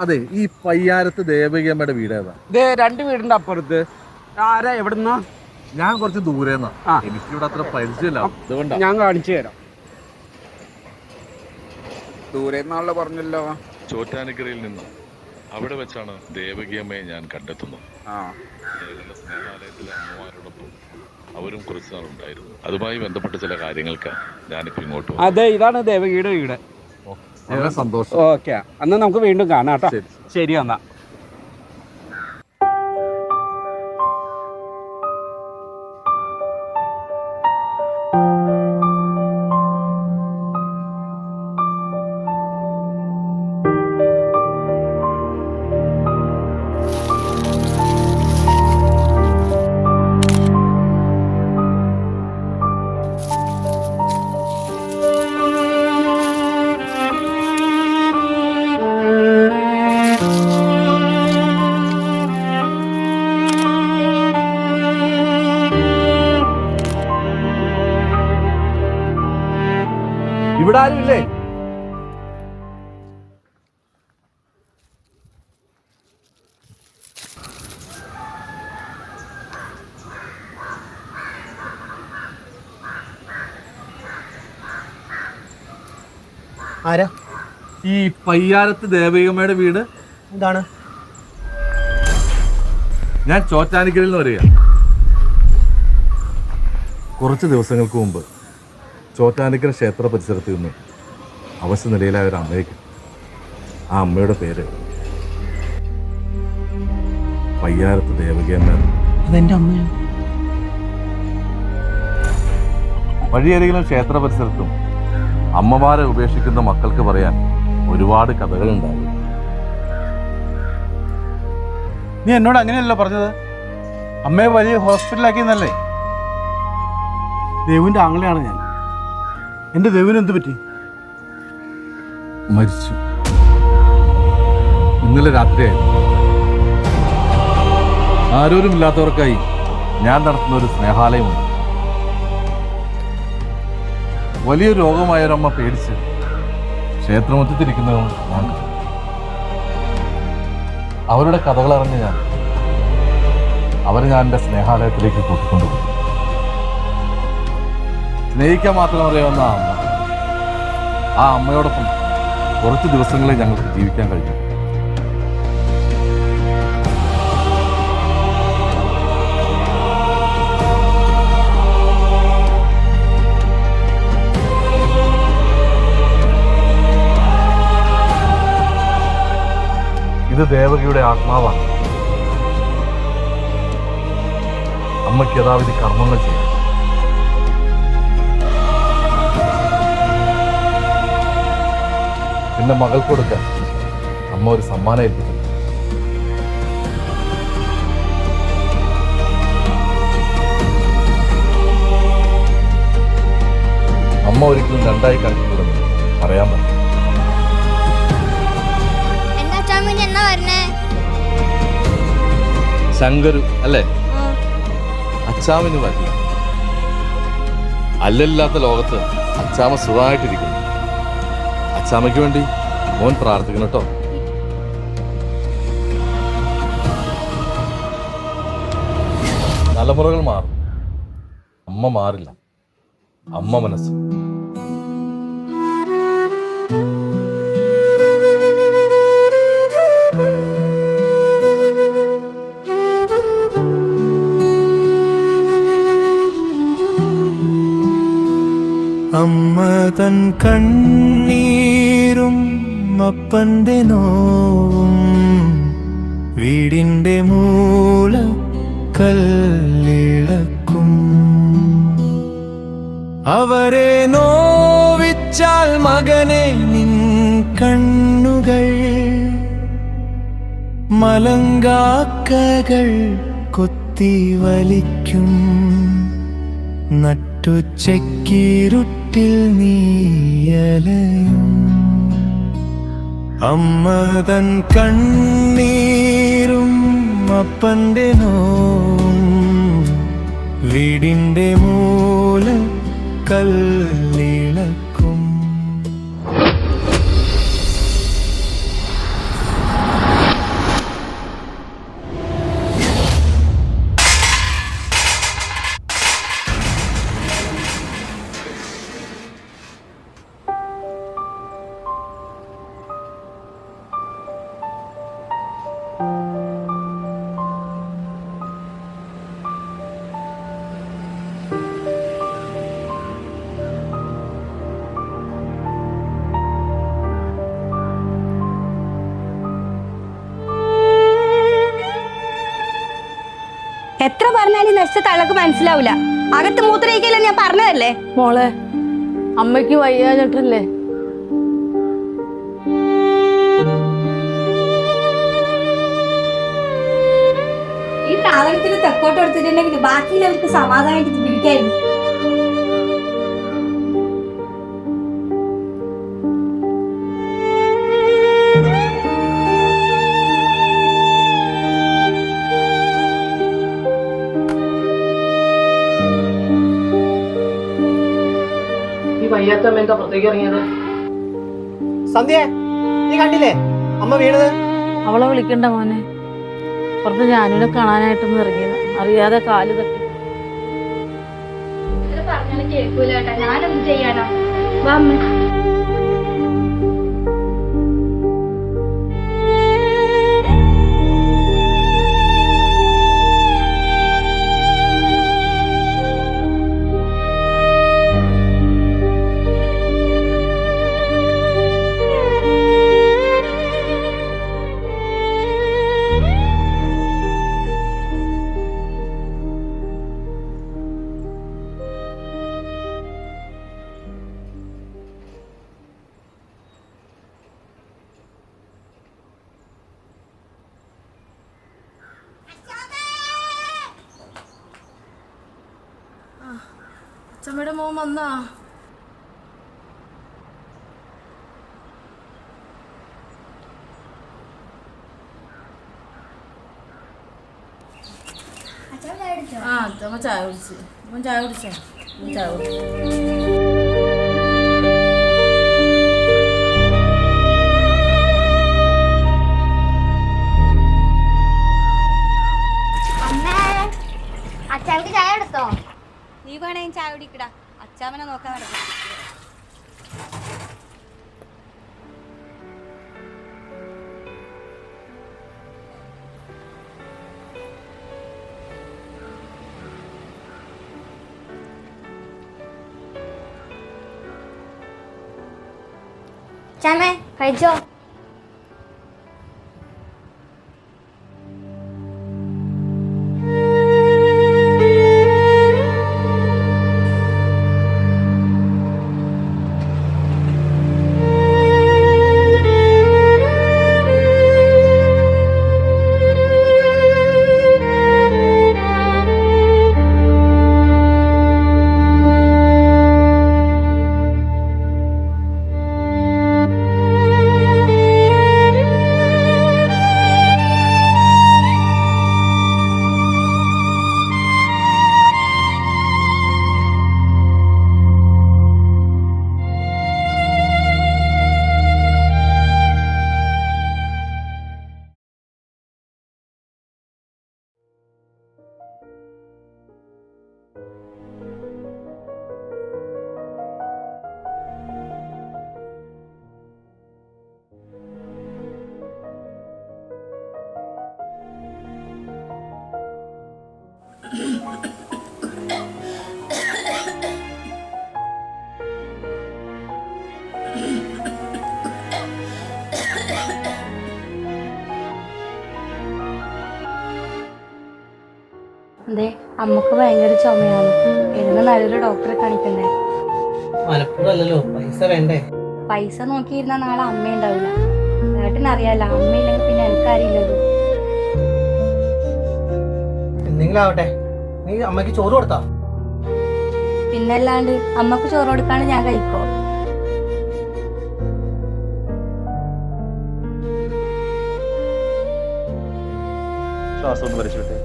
അതെ. ഈ പയ്യാരത്ത് ദേവകിയമ്മയുടെ വീട് ഏതാ? ഇത് രണ്ട് വീടിന്റെ അപ്പുറത്ത്. ആരാ എവിടുന്ന? ഞാൻ കുറച്ച് ദൂരെ ആ. എനിക്കിവിടെ അത്ര പരിചയമില്ല. അതുകൊണ്ടാ ഞാൻ കാണിച്ചു തരാം. ദൂരെ പറഞ്ഞല്ലോ. ചോറ്റാനിക്കരയിൽ നിന്ന്? അവിടെ വെച്ചാണ് ദേവകിയമ്മയെ ഞാൻ കണ്ടെത്തുന്നത്. ആ. ഏതെങ്കിലും സ്നേഹാലയത്തിലെ അമ്മമാരോടൊപ്പം അവരും കുറച്ച് നാളുണ്ടായിരുന്നു. അതുമായി ബന്ധപ്പെട്ട ചില കാര്യങ്ങൾക്ക് ഞാനിപ്പോ ഇങ്ങോട്ട് വന്നു. അതെ ഇതാണ് ദേവകിയുടെ വീട്. സന്തോഷം. ഓക്കെ. അന്ന് നമുക്ക് വീണ്ടും കാണാം കേട്ടോ. ശരി. എന്നാ. ഇവിടെ ആരുമില്ലേ ആരാ? ഈ പയ്യാരത്ത് ദേവികമ്മയുടെ വീട്? എന്താണ്? ഞാൻ ചോറ്റാനിക്കലിൽ നിന്ന് വരിക കുറച്ച് ദിവസങ്ങൾക്ക് മുമ്പ് ചോറ്റാനിക്കര ക്ഷേത്ര പരിസരത്ത് നിന്ന് അവശ നിലയിലായ ഒരു അമ്മയ്ക്ക് ആ അമ്മയുടെ പേര് പയ്യാരത്ത് ദേവകിയമ്മ അതെന്റെ അമ്മയാണ്. വഴിയരികിലും ക്ഷേത്ര പരിസരത്തും അമ്മമാരെ ഉപേക്ഷിക്കുന്ന മക്കൾക്ക് പറയാൻ ഒരുപാട് കഥകളുണ്ടാകും നീ എന്നോട് അങ്ങനെയല്ലോ പറഞ്ഞത്? അമ്മയെ വലിയ ഹോസ്പിറ്റലാക്കിയെന്നല്ലേ? ദേവിന്റെ ആങ്ങളെയാണ് ഞാൻ. എന്റെ ദേവിന് എന്ത് പറ്റി? മരിച്ചു. ഇന്നലെ രാത്രിയായിരുന്നു. ആരോരുമില്ലാത്തവർക്കായി ഞാൻ നടത്തുന്ന ഒരു സ്നേഹാലയമുണ്ട്. വലിയ രോഗമായ ഒരമ്മ പേടിച്ച് ക്ഷേത്രമുറ്റത്തിരിക്കുന്നതും ഞാൻ അവരുടെ കഥകൾ അറിഞ്ഞ് ഞാൻ അവരെ ഞാൻ എന്റെ സ്നേഹാലയത്തിലേക്ക് കൂട്ടിക്കൊണ്ടുപോയി. സ്നേഹിക്കാൻ മാത്രം അറിയാവുന്ന ആ അമ്മ. ആ അമ്മയോടൊപ്പം കുറച്ച് ദിവസങ്ങളെ ഞങ്ങൾക്ക് ജീവിക്കാൻ കഴിഞ്ഞു. ഇത് ദേവകിയുടെ ആത്മാവാണ്. അമ്മയ്ക്ക് യഥാവിധി കർമ്മങ്ങൾ ചെയ്യും. പിന്നെ മകൾക്ക് കൊടുക്കാൻ അമ്മ ഒരു സമ്മാനം ഏൽപ്പിച്ചു അമ്മ ഒരിക്കലും രണ്ടായി കണ്ടിട്ടുണ്ടെന്ന് പറയാൻ പറ്റും. ശങ്കരു അല്ലേ? അച്ചാമിന് പറ്റി അല്ലല്ലാത്ത ലോകത്ത് അച്ചാമ സുഖമായിട്ടിരിക്കുന്നു. അച്ചാമയ്ക്ക് വേണ്ടി മോൻ പ്രാർത്ഥിക്കണം കേട്ടോ. തലമുറകൾ മാറും. അമ്മ മാറില്ല. അമ്മ മനസ്സ്. അമ്മ തൻ കണ്ണീരും അപ്പന്റെ നോവും വീടിന്റെ മൂല കല്ലിളക്കും അവരെ നോവിച്ചാൽ മകനെ നിൻ കണ്ണുകൾ. മലങ്കാക്കകൾ കൊത്തി വലിക്കും. നട്ടുച്ചക്കിരുട്ടിൽ നീയലയും അമ്മ തൻ കണ്ണീരും അപ്പന്റെ നോവും. വീടിന്റെ മൂല കല്ലിളക്കും പറഞ്ഞാൽ തളക്ക് തള്ളക്ക് മനസ്സിലാവില്ല അകത്ത് മൂത്രയിക്കില്ല ഞാൻ പറഞ്ഞതല്ലേ? മോളെ അമ്മയ്ക്ക് വയ്യാഞ്ഞിട്ടല്ലേ ഈ സാധനത്തിന് തെക്കോട്ട് എടുത്തിട്ടുണ്ടെങ്കിൽ ബാക്കിയുള്ളവർക്ക് സമാധാനമായിട്ട് ജീവിക്കായിരുന്നു. ഈ വയ്യാത്ത അമ്മ എന്താ പുറത്തേക്ക് ഇറങ്ങിയത്? സന്ധ്യ നീ കണ്ടില്ലേ? അമ്മ വീണത്? അവളെ വിളിക്കണ്ട മോനെ. പുറത്ത് ഞാനിവിടെ കാണാനായിട്ടൊന്നും ഇറങ്ങിയത്. അറിയാതെ കാൽ തട്ടി. പറഞ്ഞാലും കേൾക്കൂല ഞാനെന്ത് ചെയ്യാനാ. വാ അമ്മ. അച്ഛമ്മയുടെ മോൻ വന്നാ? ആ അമ്മ ചായ കുടിച്ച്. അമ്മ ചായ കുടിച്ചോ? ചായ കുടിച്ചു. അമ്മേ അച്ചാൾക്ക് ചായ എടുത്തോ നീ വേണേ ചായ കുടിക്കടാ. അച്ചാമ്മനെ നോക്കാൻ നടക്കാം. ചാമേ കഴിച്ചോ? അമ്മയ്ക്ക് ഭയങ്കര ചുമയാണ്. ഇരുന്ന് നല്ലൊരു ഡോക്ടറെ കാണിക്കണ്ടേ മലപ്പുറം അല്ലല്ലോ പൈസ വേണ്ടേ? പൈസ നോക്കിയിരുന്ന നാളെ അമ്മ ഉണ്ടാവില്ല. ഏട്ടനറിയാലോ അമ്മയില്ലെങ്കിൽ പിന്നെ എനിക്കറിയില്ലത് എന്തെങ്കിലും ആവട്ടെ. നീ അമ്മയ്ക്ക് ചോറ് കൊടുത്താ? പിന്നല്ലാണ്ട് അമ്മയ്ക്ക് ചോറ് കൊടുക്കാണ്ട് ഞാൻ കഴിക്കോ? ശ്വാസം ഒന്ന് വലിച്ചിട്ടെ.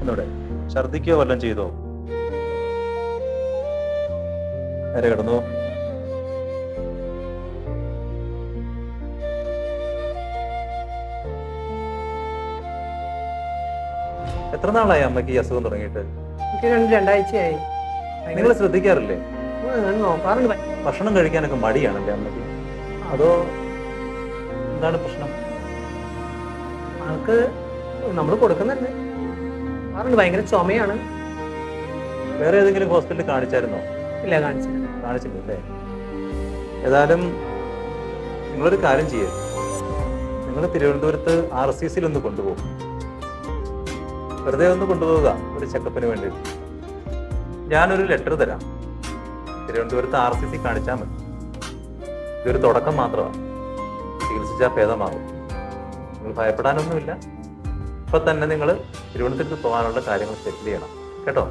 ഒന്നൂടെ ഛർദിക്കുകയോ വല്ലതും ചെയ്തോ? നേരെ കിടന്നു. എത്ര നാളായി അമ്മയ്ക്ക് ഈ അസുഖം തുടങ്ങിയിട്ട്? എനിക്ക് രണ്ട് രണ്ടാഴ്ചയായി. നിങ്ങൾ ശ്രദ്ധിക്കാറില്ലേ? നോക്കാറുണ്ട്. ഭക്ഷണം കഴിക്കാനൊക്കെ മടിയാണല്ലേ അമ്മയ്ക്ക് അതോ എന്താണ് പ്രശ്നം? ആൾക്ക് നമ്മൾ കൊടുക്കുന്നുണ്ട്. നോക്കാറുണ്ട് ഭയങ്കര ചുമയാണ്. വേറെ ഏതെങ്കിലും ഹോസ്പിറ്റലിൽ കാണിച്ചായിരുന്നോ? ഇല്ല കാണിച്ചില്ല കാണിച്ചില്ലല്ലേ ഏതായാലും നിങ്ങളൊരു കാര്യം ചെയ്യരുത് നിങ്ങൾ തിരുവനന്തപുരത്ത് ആർ സി സിയിൽ ഒന്ന് കൊണ്ടുപോകും. വെറുതെ ഒന്ന് കൊണ്ടുപോവുക ഒരു ചെക്കപ്പിന് വേണ്ടി ഞാനൊരു ലെറ്റർ തരാം. തിരുവനന്തപുരത്ത് ആർ സി സി കാണിച്ചാൽ മതി. ഇതൊരു തുടക്കം മാത്രമാണ്. ചികിത്സിച്ചാൽ ഭേദമാകും നിങ്ങൾ ഭയപ്പെടാനൊന്നുമില്ല. ഇപ്പൊ തന്നെ നിങ്ങൾ തിരുവനന്തപുരത്ത് പോകാനുള്ള കാര്യങ്ങൾ സെറ്റിൽ ചെയ്യണം. കേട്ടോ?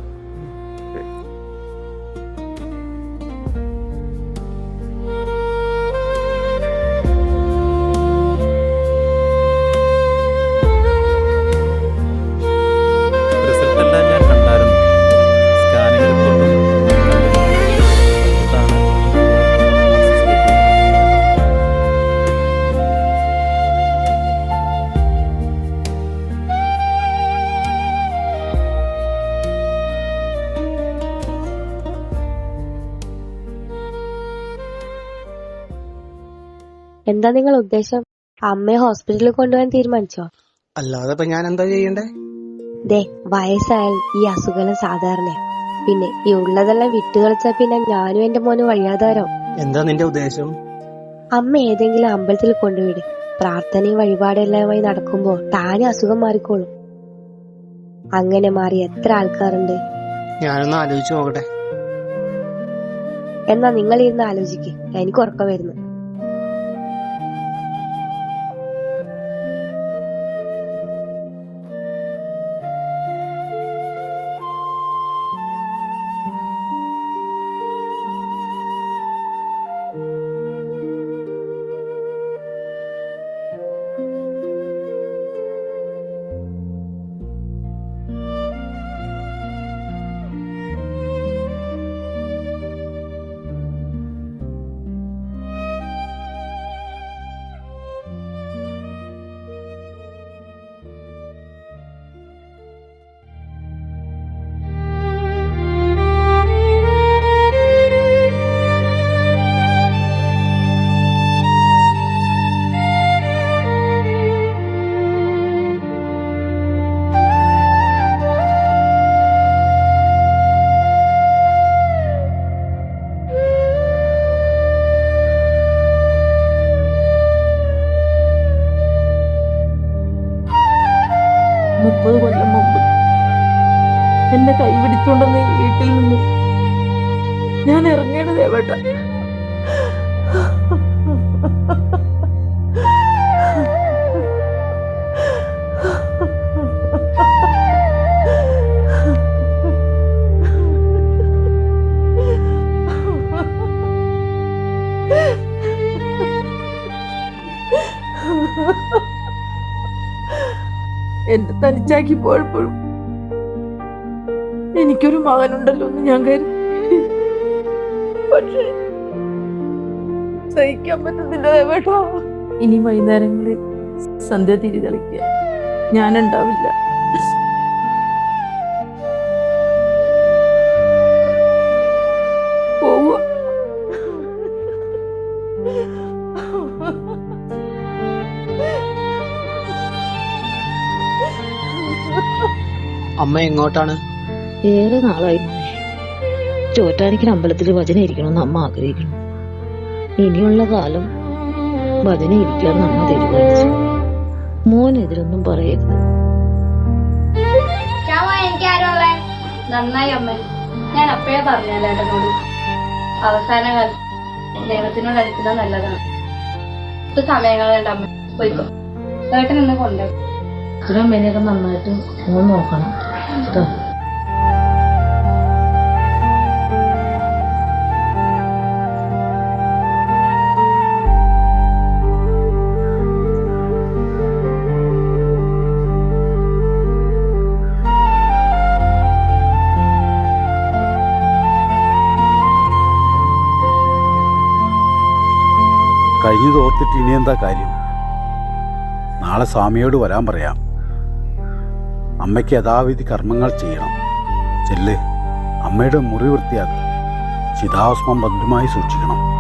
എന്താ നിങ്ങൾ ഉദ്ദേശം? അമ്മയെ ഹോസ്പിറ്റലിൽ കൊണ്ടുപോകാൻ തീരുമാനിച്ചോ? അല്ലാതെ ഞാൻ എന്താ ചെയ്യണ്ടേ? ദേ വയസ്സായാൽ ഈ അസുഖം സാധാരണ പിന്നെ ഈ ഉള്ളതെല്ലാം വിട്ടുകളിച്ചാ പിന്നെ ഞാനും എന്റെ മോനും വഴിയാതാരോ എന്താ നിന്റെ ഉദ്ദേശം? അമ്മ ഏതെങ്കിലും അമ്പലത്തിൽ കൊണ്ടുവിട് പ്രാർത്ഥനയും വഴിപാടെല്ലാമായി നടക്കുമ്പോ താനും അസുഖം മാറിക്കോളും. അങ്ങനെ മാറി എത്ര ആൾക്കാരുണ്ട്? ഞാനൊന്ന് ആലോചിച്ചു നോക്കട്ടെ. എന്നാ നിങ്ങൾ ഇരുന്ന് ആലോചിക്ക്. എനിക്ക് ഉറക്കം വരുന്നു. എന്നെ കൈ പിടിച്ചുകൊണ്ടെന്ന് വീട്ടിൽ നിന്ന് ഞാൻ ഇറങ്ങേണ്ടത് എവിടെ? എന്നെ തനിച്ചാക്കി പോയപ്പോഴും എനിക്കൊരു മകനുണ്ടല്ലോ എന്ന് ഞാൻ കരുതി. പക്ഷേ സഹിക്കാൻ പറ്റുന്നില്ല ദേവേട്ടാ. ഇനി വൈകുന്നേരങ്ങളിൽ സന്ധ്യ തിരി തെളിക്കുക ഞാനുണ്ടാവില്ല അമ്മ എങ്ങോട്ടാണ്? ഏറെ നാളായി മോനെ. ചോറ്റാനിക്കൽ അമ്പലത്തിൽ ഭജന ഇരിക്കണമെന്ന് അമ്മ ആഗ്രഹിക്കുന്നു. ഇനിയുള്ള കാലം ഭജന ഇരിക്കാന്ന് അമ്മ തീരുമാനിച്ചു. മോനെതിരൊന്നും പറയരുത്. എനിക്ക് ആരുള്ളേ നന്നായി അമ്മ. ഞാൻ അപ്പഴേ പറഞ്ഞല്ലോ ഏട്ടനോട്. അവസാന കാലം ദൈവത്തിനോട് അടുക്കുന്നത് നല്ലതാണ്. ഇപ്പൊ സമയങ്ങളുണ്ട് അമ്മ. പോയിക്കോ. ഏട്ടൻ ഇന്ന് കൊണ്ടുപോകും ഇത്രയും പേരെയൊക്കെ നന്നായിട്ട് മോൻ നോക്കണം. കേട്ടോ. കഴിഞ്ഞത് ഓർത്തിട്ട് ഇനി എന്താ കാര്യം? നാളെ സ്വാമിയോട് വരാൻ പറയാം. അമ്മയ്ക്ക് യഥാവിധി കർമ്മങ്ങൾ ചെയ്യണം. ചെല്ല്. അമ്മയുടെ മുറി വൃത്തിയാക്കി. ചിതാഭസ്മം ഭദ്രമായി സൂക്ഷിക്കണം.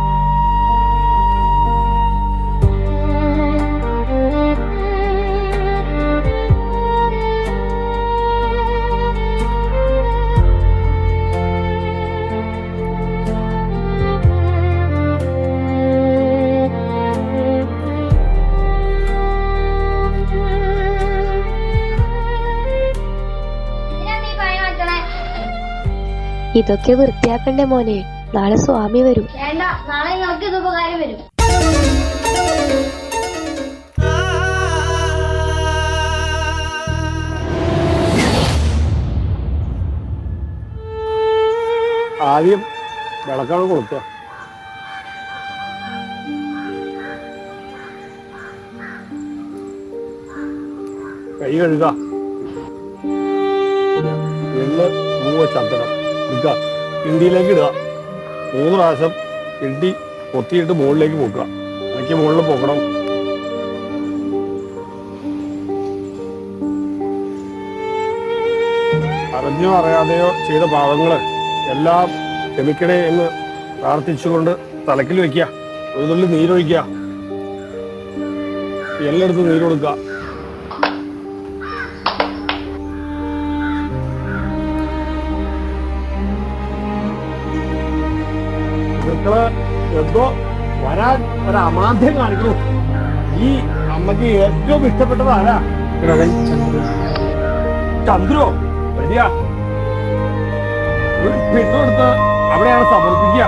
ഇതൊക്കെ വൃത്തിയാക്കണ്ടേ മോനെ. നാളെ സ്വാമി വരും. വേണ്ട നാളെ ഞങ്ങൾക്ക് ഇത് ഉപകാരം വരും. ആദ്യം വിളക്കാണ് കൊടുക്കുക. കൈ കഴുകാം എള്ള് മൂവ ചന്ദനം. എടുക്കുക കിണ്ടിയിലേക്ക് ഇടുക. മൂന്ന് പ്രാവശ്യം ഇണ്ടി പൊത്തിയിട്ട് മുകളിലേക്ക് പോക്കുക. എനിക്ക് മുകളിൽ പോക്കണം. അറിഞ്ഞോ അറിയാതെയോ ചെയ്ത പാവങ്ങൾ എല്ലാം ക്ഷമിക്കണേ എന്ന് പ്രാർത്ഥിച്ചുകൊണ്ട് തലക്കിൽ വെക്കുക. ഒരു തുള്ളി നീരൊഴിക്കുക. എല്ലായിടത്തും നീര് ഇതൊക്കെ എന്തോ വരാൻ ഒരു അമാന്യം കാണിക്കുന്നു. ഈ അമ്മയ്ക്ക് ഏറ്റവും ഇഷ്ടപ്പെട്ടത് ആരാ ചന്ദ്രോ. വരിക ഒരു പെണ്ണെടുത്ത് അവിടെയാണ് സമർപ്പിക്കുക.